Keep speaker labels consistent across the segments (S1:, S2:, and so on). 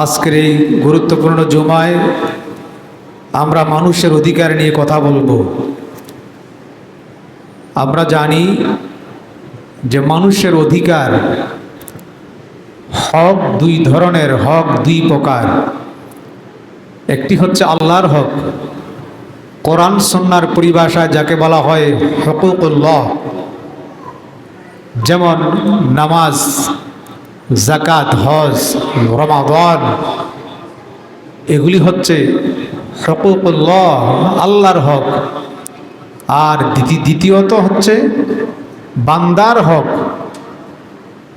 S1: আজকের এই গুরুত্বপূর্ণ জমায় আমরা মানুষের অধিকার নিয়ে কথা বলব। আমরা জানি যে মানুষের অধিকার হক দুই ধরনের, হক দুই প্রকার। একটি হচ্ছে আল্লাহর হক, কোরআন সন্ন্যার পরিভাষায় যাকে বলা হয় হকুকুল্লাহ, যেমন নামাজ জাকাত হজ, রমাদন, এগুলি হচ্ছে হকুকুল্লাহ, আল্লাহর হক। আর দ্বিতীয়- দ্বিতীয়ত হচ্ছে বান্দার হক।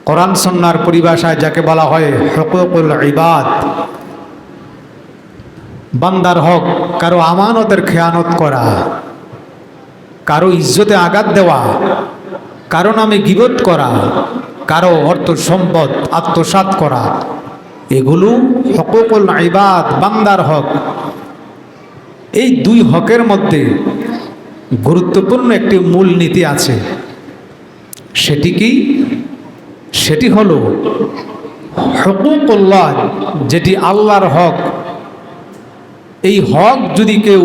S1: কোরআন সন্ন্যার পরিভাষায় যাকে বলা হয় হকুকুল ইবাদ, বান্দার হক, কারও আমানতের খেয়ানত করা, কারও ইজ্জতে আঘাত দেওয়া, কারও নামে গিবত করা কারও অর্থ সম্পদ, আত্মসাৎ করা। এগুলো হকুকুল ইবাদ, বান্দার হক। এই দুই হকের মধ্যে গুরুত্বপূর্ণ একটি মূল নীতি আছে। সেটি কি? সেটি হলো হকুকুল্লাহ, যেটি আল্লাহর হক। এই হক যদি কেউ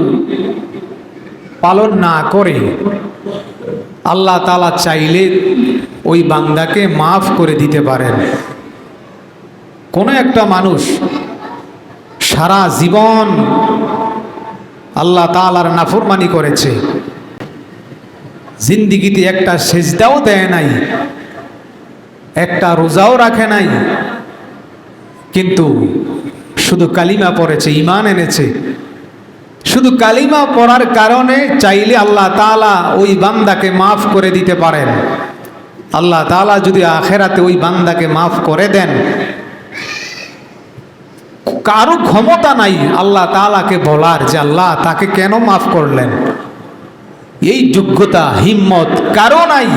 S1: পালন না করে, আল্লাহ তালা চাইলে ওই বান্দাকে মাফ করে দিতে পারেন। কোনো একটা মানুষ সারা জীবন আল্লাহ তালার নাফরমানি করেছে। জিন্দিগিতে একটা সেজদাও দেয় নাই, একটা রোজাও রাখে নাই, কিন্তু শুধু কালিমা পড়েছে ইমান এনেছে। শুধু কালিমা পড়ার কারণে চাইলে আল্লাহ তালা ওই বান্দাকে মাফ করে দিতে পারেন। আল্লাহ তালা যদি আখেরাতে ওই বান্দাকে মাফ করে দেন, কারও ক্ষমতা নাই আল্লাহ তালাকে বলার যে আল্লাহ তাকে কেন মাফ করলেন? এই যোগ্যতা, হিম্মত কারও নাই।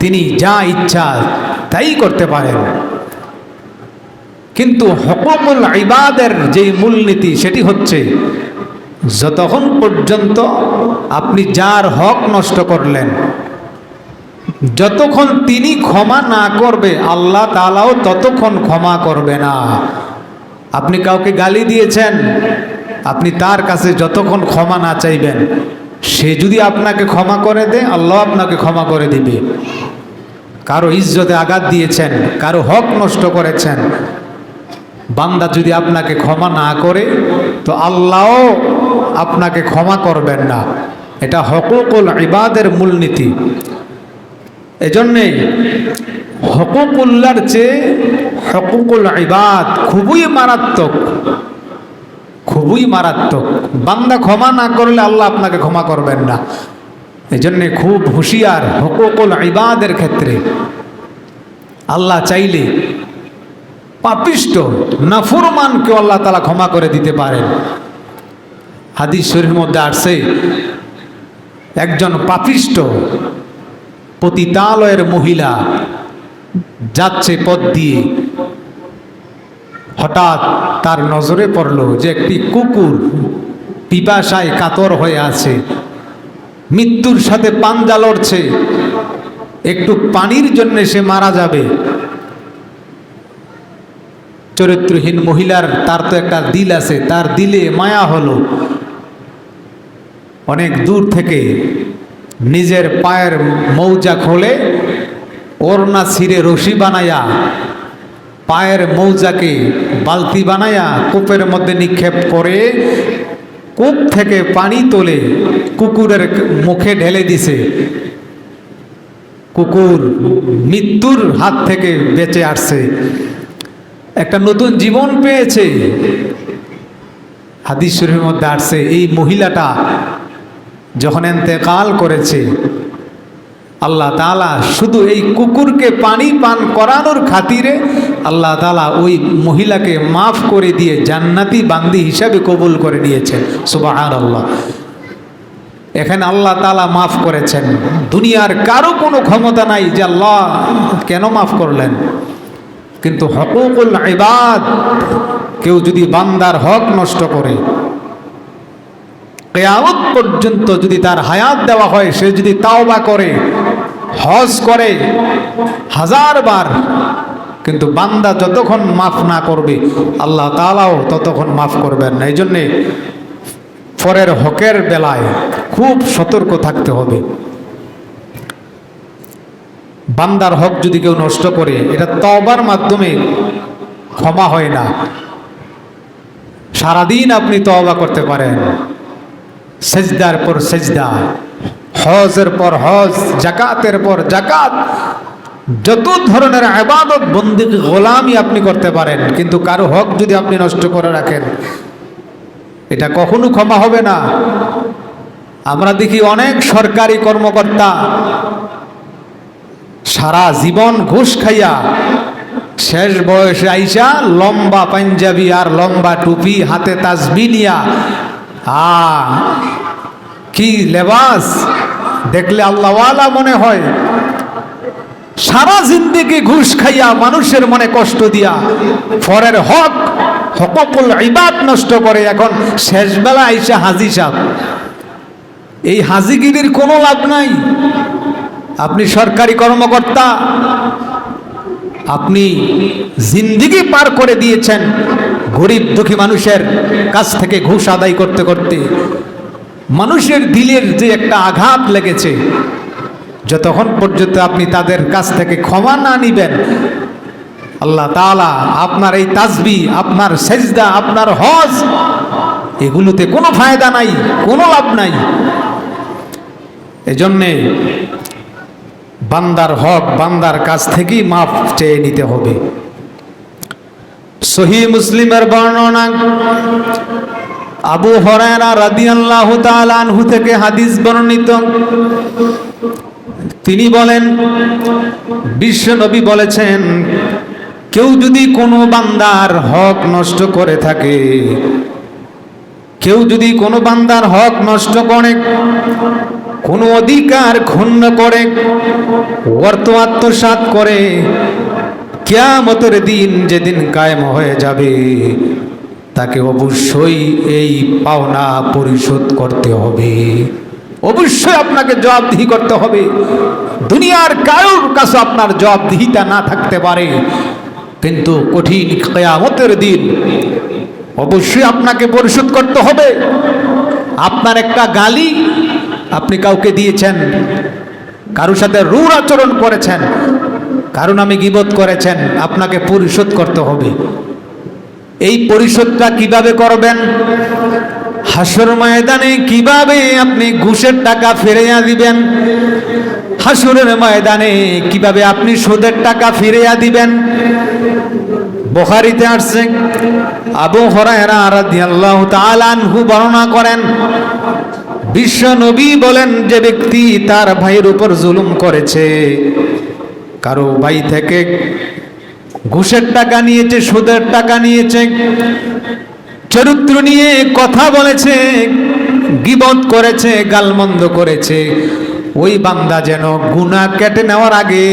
S1: তিনি যা ইচ্ছা তাই করতে পারেন। কিন্তু হকুমুল ইবাদের যে মূলনীতি সেটি হচ্ছে, যতক্ষণ পর্যন্ত আপনি যার হক নষ্ট করলেন যতক্ষণ তিনি ক্ষমা না করবে, আল্লাহ তালাও ততক্ষণ ক্ষমা করবে না। আপনি কাউকে গালি দিয়েছেন, আপনি তার কাছে যতক্ষণ ক্ষমা না চাইবেন, সে যদি আপনাকে ক্ষমা করে দেয়, আল্লাহ আপনাকে ক্ষমা করে দিবে। কারও ইজ্জতে আঘাত দিয়েছেন, কারও হক নষ্ট করেছেন, বান্দা যদি আপনাকে ক্ষমা না করে, তো আল্লাহও আপনাকে ক্ষমা করবেন না। এটা হকুকুল ইবাদের মূলনীতি। এজন্যে হকুকুল্লার চেয়ে হকুকুল ইবাদ খুবই মারাত্মক খুবই মারাত্মক। বান্দা ক্ষমা না করলে আল্লাহ আপনাকে ক্ষমা করবেন না। এই জন্যে খুব হুঁশিয়ার হকুকুল ইবাদের ক্ষেত্রে। আল্লাহ চাইলে পাপিষ্ট নাফুরমানকে আল্লাহ তালা ক্ষমা করে দিতে পারেন। হাদিস শরীর মধ্যে আসছে, একজন পাপিষ্ট পতিতালয়ের মহিলা যাচ্ছে পথ দিয়ে। হঠাৎ তার নজরে পড়ল যে একটি কুকুর পিপাসায় কাতর হয়ে আছে। মৃত্যুর সাথে পাঞ্জা লড়ছে। একটু পানির জন্য সে মারা যাবে। চরিত্রহীন মহিলার তার তো একটা দিল আছে, তার দিলে মায়া হলো। অনেক দূর থেকে নিজের পায়ের মৌজা খোলে, ওড়না ছিঁড়ে রশি বানায়া, পায়ের মৌজাকে বালতি বানায়া কূপের মধ্যে নিক্ষেপ করে, কূপ থেকে পানি তোলে, কুকুরের মুখে ঢেলে দিছে। কুকুর মৃত্যুর হাত থেকে বেঁচে আসছে। একটা নতুন জীবন পেয়েছে। হাদিস শরীফের মধ্যে আসছে, এই মহিলাটা যখন এতেকাল করেছে, আল্লাহ তালা শুধু এই কুকুরকে পানি পান করানোর খাতিরে আল্লাহ তালা ওই মহিলাকে মাফ করে দিয়ে জান্নাতি বান্দি হিসাবে কবুল করে নিয়েছেন। সুবাহ আল্লাহ এখানে আল্লাহ তালা মাফ করেছেন। দুনিয়ার কারও কোনো ক্ষমতা নাই যে আল্লাহ কেন মাফ করলেন? কিন্তু হকুকুল ইবাদ, কেউ যদি বান্দার হক নষ্ট করে কেয়ামত পর্যন্ত যদি তার হায়াত দেওয়া হয়, সে যদি তাওবা করে, হজ করে, হাজার বার, কিন্তু বান্দা যতক্ষণ মাফ না করবে, আল্লাহ তালাও ততক্ষণ মাফ করবেন না। এই জন্যে পরের হকের বেলায় খুব সতর্ক থাকতে হবে। বান্দার হক যদি কেউ নষ্ট করে, এটা তবার মাধ্যমে ক্ষমা হয় না। সারাদিন আপনি তওবা করতে পারেন। সেজদার পর সেজদা, হজের পর হজ, জাকাতের পর জাকাত। যত ধরনের আবাদত বন্দি গোলামি আপনি করতে পারেন, কিন্তু কারও হক যদি আপনি নষ্ট করে রাখেন, এটা কখনো ক্ষমা হবে না। আমরা দেখি অনেক সরকারি কর্মকর্তা সারা জীবন ঘুষ খাইয়া, শেষ বয়সে আইসা লম্বা পাঞ্জাবি আর লম্বা টুপি, হাতে তাজবি নিয়া কি লেবাস? দেখলে আল্লাহওয়ালা মনে হয়। সারা জিন্দিগি ঘুষ খাইয়া মানুষের মনে কষ্ট দিয়া ফরের হক, হককুল ইবাদ নষ্ট করে এখন শেষবেলা আইসা হাজি সাহ এই হাজিগিরির কোনো লাভ নাই। আপনি সরকারি কর্মকর্তা, আপনি জিন্দিগি পার করে দিয়েছেন। গরিব দুঃখী মানুষের কাছ থেকে ঘুষ আদায় করতে করতে মানুষের দিলের যে একটা আঘাত লেগেছে, যতক্ষণ পর্যন্ত আপনি তাদের কাছ থেকে ক্ষমা না নিবেন, আল্লাহ তাআলা আপনার এই তাজবি আপনার সেজদা, আপনার হজ, এগুলোতে কোনো ফায়দা নাই, কোনো লাভ নাই। এজন্যে বান্দার হক, বান্দার কাছ থেকেই মাফ চেয়ে নিতে হবে। সহি মুসলিমের বর্ণনা। আবু হরায়রা রাদিয়াল্লাহু তাআলা আনহু থেকে হাদিস বর্ণিত। তিনি বলেন, বিশ্ব নবী বলেছেন, কেউ যদি কোনো বান্দার হক নষ্ট করে থাকে, কেউ যদি কোনো বান্দার হক নষ্ট করে, কোনো অধিকার ক্ষুণ্ণ করে, অর্থ আত্মসাত করে কেয়ামতের দিন যেদিন কায়েম হয়ে যাবে, তাকে অবশ্যই এই পাওনা পরিশোধ করতে হবে। অবশ্যই আপনাকে জবাবদিহি করতে হবে। দুনিয়ার কারোর কাছে আপনার জবাবদিহিতা না থাকতে পারে। কিন্তু কঠিন কেয়ামতের দিন অবশ্যই আপনাকে পরিশোধ করতে হবে। আপনার একটা গালি আপনি কাউকে দিয়েছেন, কারোর সাথে রূঢ় আচরণ করেছেন কারও নামে গিবত করেছেন, আপনাকে পরিশোধ করতে হবে। এই পরিশোধটা কীভাবে করবেন? হাসর ময়দানে কীভাবে আপনি ঘুষের টাকা ফিরিয়ে দিবেন? হাসুরের ময়দানে কীভাবে আপনি সুদের টাকা ফিরিয়ে দিবেন? বোখারিতে আসছে, আবু হরায়রা আনহু বর্ণনা করেন, বিশ্ব নবী বলেন যে ব্যক্তি তার ভাইয়ের উপর জুলুম করেছে। কারও ভাই থেকে ঘুষের টাকা নিয়েছে, সুদের টাকা নিয়েছে, চরিত্র নিয়ে কথা বলেছে, গিবত করেছে, গালমন্দ করেছে, ওই বান্দা যেন গুণা কেটে নেওয়ার আগে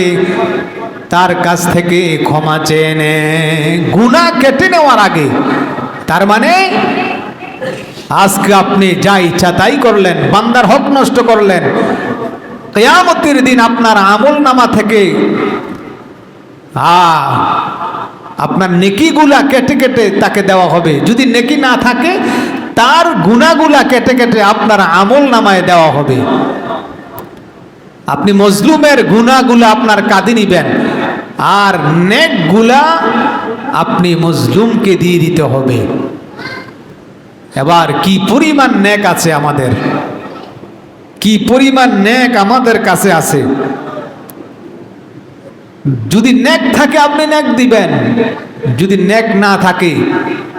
S1: তার কাছ থেকে ক্ষমা চেয়ে নে। গুণা কেটে নেওয়ার আগে, তার মানে আজকে আপনি যা ইচ্ছা তাই করলেন, বান্দার হক নষ্ট করলেন কেয়ামতের দিন আপনার আমল নামা থেকে আপনার নেকিগুলা কেটে কেটে তাকে দেওয়া হবে। যদি নেকি না থাকে, তার গুণাগুলা কেটে কেটে আপনার আমল নামায় দেওয়া হবে। আপনি মজলুমের গুণাগুলা আপনার কাঁদে নিবেন, আর নেকগুলা আপনি মজলুমকে দিয়ে দিতে হবে। এবার কি পরিমাণ নেক আছে আমাদের? কি পরিমাণ নেক আমাদের কাছে আছে? যদি নেক থাকে, আপনি নেক দিবেন। যদি নেক না থাকে,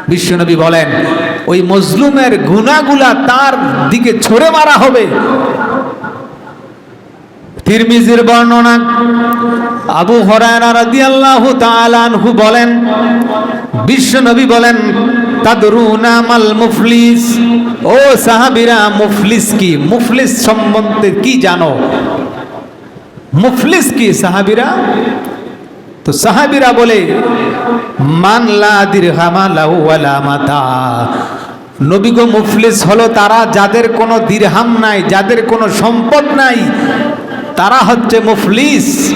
S1: বিশ্বনবী বলেন, ওই মজলুমের গুণাগুলা তার দিকে ছড়ে মারা হবে। তিরমিজির বর্ণনা, আবু হরায়রা রাদিয়াল্লাহু তাআলা আনহু বলেন বিশ্বনবী বলেন, তাদরুনা মাল মুফলিস। ও সাহাবিরা, মুফলিস কি? মুফলিস সম্বন্ধে কি জানো? মুফলিস কি সাহাবিরা? তো সাহাবিরা বলে মানলা দিরহামা ওয়ালা মাতা। নবী গো, মুফলিস হলো তারা যাদের কোনো দিরহাম নাই, যাদের কোনো সম্পদ নাই। তারা হচ্ছে মুফলিস।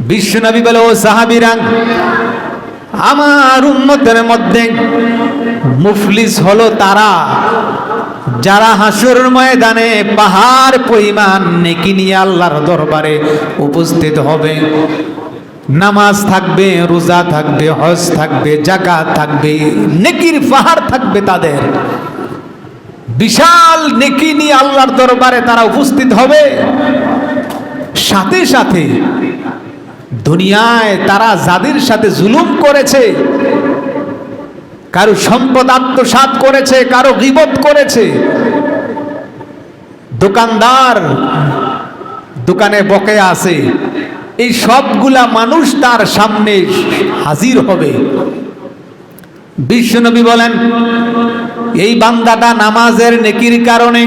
S1: বিশ্বনবী বলে, ও সাহাবিরাং আমার উম্মতের মধ্যে মুফলিস হলো তারা। যারা হাসুর ময়দানে পাহাড় পরিমাণ নেকি নিয়ে আল্লাহর দরবারে উপস্থিত হবে। নামাজ থাকবে, রোজা থাকবে, হজ থাকবে, জাকাত থাকবে, নেকির পাহাড় থাকবে তাদের। বিশাল নেকি নিয়ে আল্লাহর দরবারে তারা উপস্থিত হবে। সাথে সাথে দুনিয়ায় তারা যাদের সাথে জুলুম করেছে, কারও সম্পদ আত্মসাত করেছে, কারও গিবত করেছে, দোকানদার দোকানে বকে আছে, এই সবগুলা মানুষ তার সামনে হাজির হবে। বিশ্বনবী বলেন, এই বান্দাটা নামাজের নেকির কারণে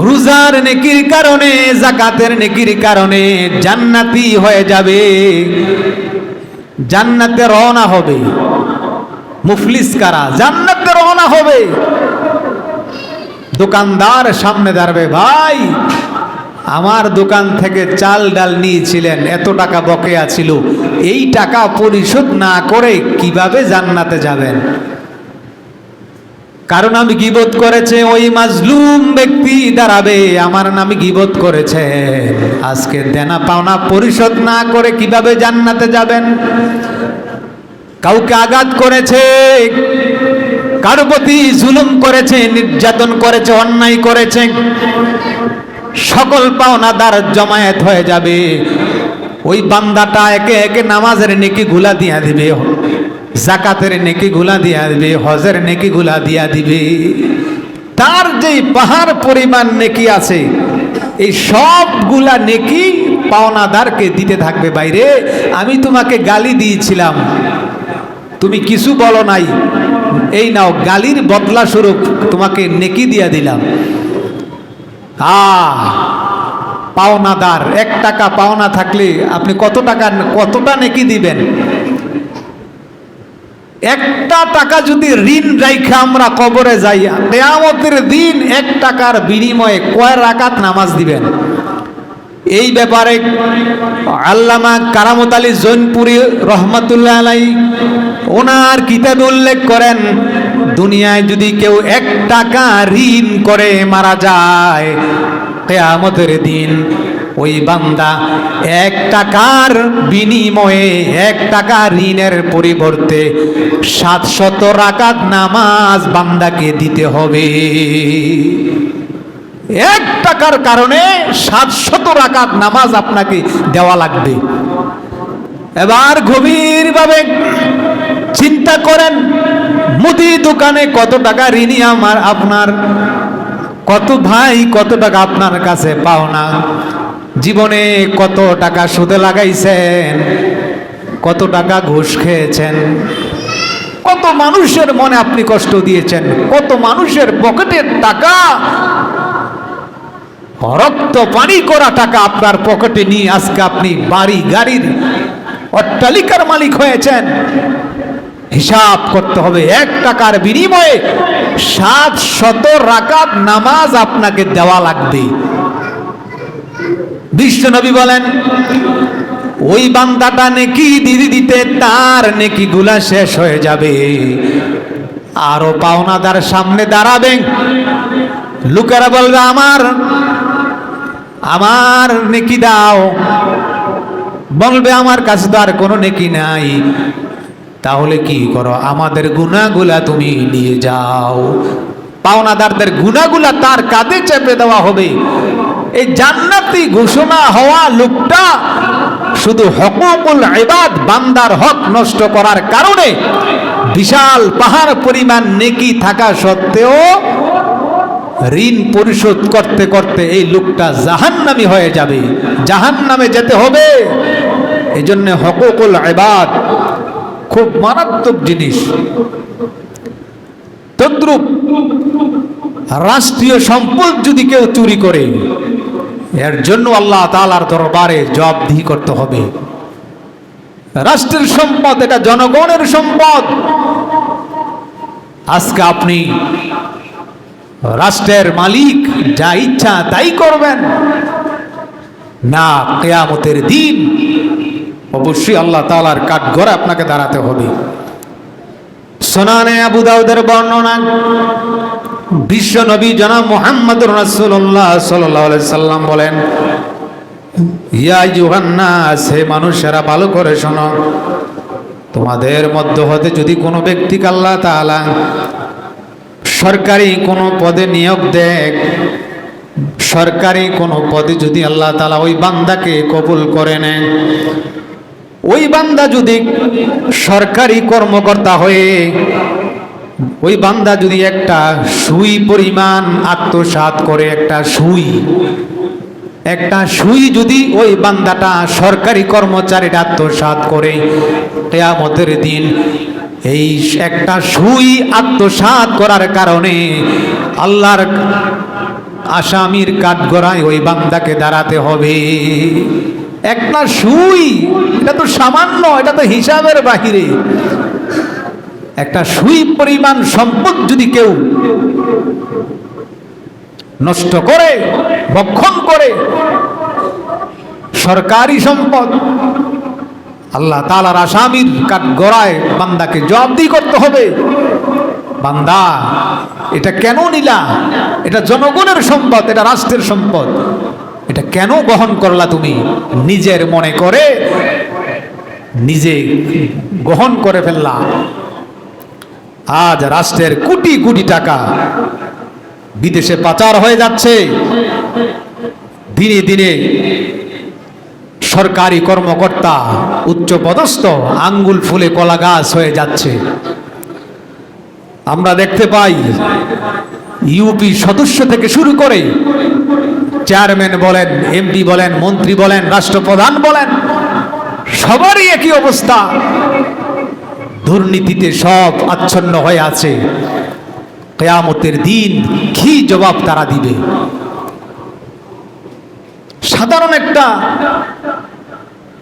S1: রোজার নেকির কারণে, জাকাতের নেকির কারণে জান্নাতি হয়ে যাবে। জান্নাতে রওনা হবে। মুফলিস কারা? জান্নাতে রওনা হবে। দোকানদার সামনে দাঁড়াবে, ভাই, আমার দোকান থেকে চাল ডাল নিয়েছিলেন, এত টাকা বকেয়া ছিল। এই টাকা পরিশোধ না করে কীভাবে জান্নাতে যাবেন? কারণ আমি গিবত করেছে, ওই মাজলুম ব্যক্তি দাঁড়াবে, আমার নামে গিবত করেছে। আজকে দেনা পাওনা পরিশোধ না করে কীভাবে জান্নাতে যাবেন? কাউকে আঘাত করেছে, কারও প্রতি জুলুম করেছে, নির্যাতন করেছে, অন্যায় করেছে, সকল পাওনা পাওনাদার জমায়েত হয়ে যাবে। ওই বান্দাটা একে একে নামাজের নেকি গুলা দিয়া দিবে। জাকাতের নেকি গুলা দিয়া দিবে, হজের নেকি গুলা দিয়া দিবে। তার যেই পাহাড় পরিমাণ নেকি আছে, এই সবগুলা নেকি পাওনাদারকে দিতে থাকবে বাইরে। আমি তোমাকে গালি দিয়েছিলাম। তুমি কিছু বলো নাই। এই নাও, গালির বদলা স্বরূপ তোমাকে নেকি দিয়া দিলাম। আ, পাওনাদার, এক টাকা পাওনা থাকলে আপনি কত টাকা, কতটা নেকি দিবেন? একটা টাকা যদি ঋণ রাইখা আমরা কবরে যাইয়া কেয়ামতের দিন এক টাকার বিনিময়ে কয় রাকাত নামাজ দিবেন? এই ব্যাপারে আল্লামা কারামত আলী জৈনপুরি রহমতুল্লাহ আলাই ওনার কিতাবে উল্লেখ করেন, দুনিয়ায় যদি কেউ এক টাকা ঋণ করে মারা যায়, কেয়ামতের দিন ওই বান্দা এক টাকার বিনিময়ে এক টাকা ঋণের পরিবর্তে সাতশত রাকাত নামাজ বান্দাকে দিতে হবে। এক টাকার কারণে সাতশত রাকাত নামাজ আপনাকে দেওয়া লাগবে। এবার গভীরভাবে চিন্তা করেন, মুদি দোকানে কত টাকা ঋণী আমার, আপনার কত ভাই, কত টাকা আপনার কাছে পাওনা? জীবনে কত টাকা সুদে লাগাইছেন, কত টাকা ঘুষ খেয়েছেন, কত মানুষের মনে আপনি কষ্ট দিয়েছেন, কত মানুষের পকেটের টাকা, রক্ত পানি করা টাকা আপনার পকেটে নিয়ে আজকে আপনি বাড়ি গাড়ির অট্টালিকার মালিক হয়েছেন। হিসাব করতে হবে, এক টাকার বিনিময়ে সাত শত রাকাত নামাজ আপনাকে দেওয়া লাগবে। বিশ্বনবী বলেন, ওই বান্দাটা নেকি দিদি দিতে, তার নেকি গুলা শেষ হয়ে যাবে। আরও পাওনাদার সামনে দাঁড়াবেন লোকেরা বলবে, আমার আমার নেকি দাও। বলবে, আমার কাছে তো আর কোনো নেকি নাই। তাহলে কি করো? আমাদের গুণাগুলা তুমি নিয়ে যাও। পাওনাদারদের গুণাগুলা তার কাঁধে চেপে দেওয়া হবে। এই জান্নাতি ঘোষণা হওয়া লোকটা শুধু হকুকুল ইবাদ, বান্দার হক নষ্ট করার কারণে বিশাল পাহাড় পরিমাণ নেকি থাকা সত্ত্বেও ঋণ পরিশোধ করতে করতে এই লোকটা জাহান্নামি হয়ে যাবে। জাহান্নামে যেতে হবে। এই জন্য হকুকুল ইবাদ খুব মারাত্মক জিনিস। তদ্রুপ রাষ্ট্রীয় সম্পদ যদি কেউ চুরি করে এর জন্য আল্লাহ তালার দরবারে জবাবদিহি করতে হবে। রাষ্ট্রের সম্পদ, এটা জনগণের সম্পদ। আজকে আপনি রাষ্ট্রের মালিক, যা ইচ্ছা তাই করবেন। না, কেয়ামতের দিন অবশ্যই আল্লাহ তালার কাঠ ঘরে আপনাকে দাঁড়াতে হবে। সোনানে আবু দাউদের বর্ণনা বিশ্ব নবী জনাব মোহাম্মদ রাসূলুল্লাহ সাল্লাল্লাহু আলাইহি সাল্লাম বলেন, ইয়া ইউহান্নাস হে মানুষেরা ভালো করে শোনো। তোমাদের মধ্য হতে যদি কোনো ব্যক্তিকে আল্লাহ তাআলা সরকারি কোনো পদে নিয়োগ দেয়, সরকারি কোনো পদে যদি আল্লাহ তাআলা ওই বান্দাকে কবুল করে নেন ওই বান্দা যদি সরকারি কর্মকর্তা হয়ে ওই বান্দা যদি একটা সুই পরিমাণ আত্মসাৎ করে, একটা সুই একটা সুই যদি ওই বান্দাটা সরকারি কর্মচারীর আত্মসাৎ করে, কেয়ামতের দিন এই একটা সুই আত্মসাৎ করার কারণে আল্লাহর আসামির কাঠগড়ায় ওই বান্দাকে দাঁড়াতে হবে। একটা সুই, এটা তো সামান্য, এটা তো হিসাবের বাহিরে। একটা সুই পরিমাণ সম্পদ যদি কেউ নষ্ট করে ভক্ষণ করে, সরকারি সম্পদ, আল্লাহ তালার আসামির কাঠ গড়ায় বান্দাকে জবাবদি করতে হবে। বান্দা, এটা কেন নিলা? এটা জনগণের সম্পদ, এটা রাষ্ট্রের সম্পদ। এটা কেন গ্রহণ করলা তুমি? নিজের মনে করে, নিজে গ্রহণ করে ফেললা। আজ রাষ্ট্রের কোটি কোটি টাকা বিদেশে পাচার হয়ে যাচ্ছে। দিনে দিনে সরকারি কর্মকর্তা উচ্চ পদস্থ আঙ্গুল ফুলে কলা গাছ হয়ে যাচ্ছে। আমরা দেখতে পাই ইউপি সদস্য থেকে শুরু করে চেয়ারম্যান বলেন এমপি বলেন, মন্ত্রী বলেন, রাষ্ট্রপ্রধান বলেন, সবারই একই অবস্থা। দুর্নীতিতে সব আচ্ছন্ন হয়ে আছে। কেয়ামতের দিন কি জবাব তারা দিবে? সাধারণ একটা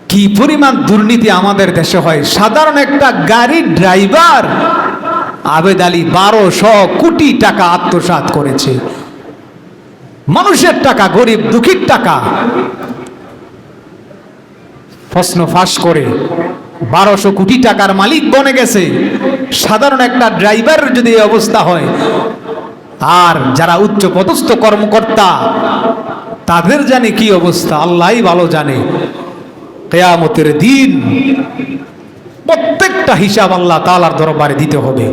S1: কি পরিমাণ দুর্নীতি আমাদের দেশে হয়? সাধারণ একটা গাড়ির ড্রাইভার আবেদ আলী বারোশো কোটি টাকা আত্মসাৎ করেছে। মানুষের টাকা, গরিব দুঃখীর টাকা। প্রশ্ন ফাঁস করে। বারোশো কোটি টাকার মালিক বনে গেছে। সাধারণ একটা ড্রাইভার যদি অবস্থা হয়, আর যারা উচ্চ পদস্থ কর্মকর্তা, তাদের জানে কি অবস্থা? আল্লাহ ভালো জানে। কেয়ামতের দিন প্রত্যেকটা হিসাব আল্লাহ তালার দরবারে দিতে হবে।